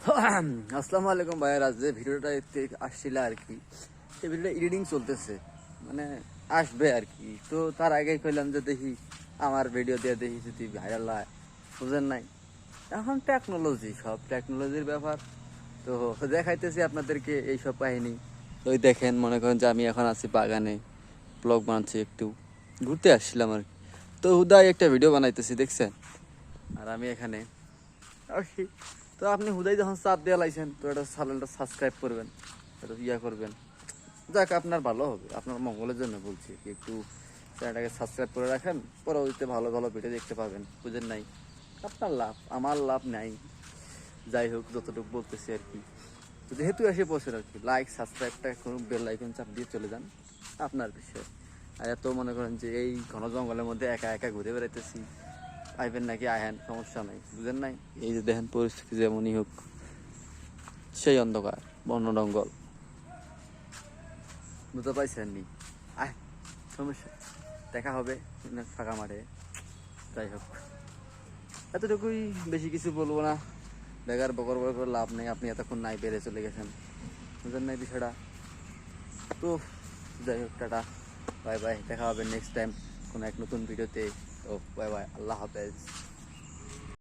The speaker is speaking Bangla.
আসসালামু আলাইকুম ভাইয়ের আজ যে ভিডিওটা আসছিল আর কি। সেই ভিডিওটা এডিটিং চলতেছে মানে আসবে আর কি। তো তার আগেই কইলাম যে দেখি আমার ভিডিও দিয়ে দেখি যদি ভাইরাল হয়, বুঝেন নাই? এখন টেকনোলজি সব টেকনোলজির ব্যাপার। তো দেখাইতেছি আপনাদেরকে এইসব কাহিনী। ওই দেখেন, মনে করেন যে আমি এখন আছি বাগানে ব্লগ বানাচ্ছি একটু, ঘুরতে আসছিলাম আর কি। তো হুদাই একটা ভিডিও বানাইতেছি, দেখছেন? আর আমি এখানে আসি। তো আপনি হুদাই যখন চাপ দেওয়া লাইছেন, তো এটা চ্যানেলটা সাবস্ক্রাইব করবেন এটা ইয়া করবেন। যাক, আপনার ভালো হবে, আপনার মঙ্গলের জন্য বলছি একটু চ্যানেলটাকে সাবস্ক্রাইব করে রাখেন, পরবর্তীতে ভালো ভালো ভিডিও দেখতে পাবেন, বুঝেন নাই? আপনার লাভ, আমার লাভ নাই। যাই হোক, যতটুকু বলতেছি আর কি। তো যেহেতু এসে পৌঁছেন আর কি লাইক সাবস্ক্রাইবটা কোনো বেল আইকন চাপ দিয়ে চলে যান, আপনার বিষয়। আর এত মনে করেন যে এই ঘন জঙ্গলের মধ্যে একা একা ঘুরে বেড়াইতেছি আইবেন নাকি? আহেন সমস্যা নাই। বুঝেন নাই? এই যে দেখেন পরিস্থিতি যেমনই হোক, সেই অন্ধকার, বন্য জঙ্গল। বুঝতে পাইছেন নি? আয়, সমস্যা। দেখা হবে ফাঁকা মাঠে। যাই হোক। এতটুকুই, বেশি কিছু বলব না। বেগার বকর বকর করে লাভ নেই। আপনি এতক্ষণ নাই, বেড়ে চলে গেছেন। বুঝলেন নাই বিষয়টা? তো, যাই হোক, টাটা। Bye bye. দেখা হবে নেক্সট টাইম কোনো এক নতুন ভিডিওতে তো বাই বাই আল্লাহ হাফেজ।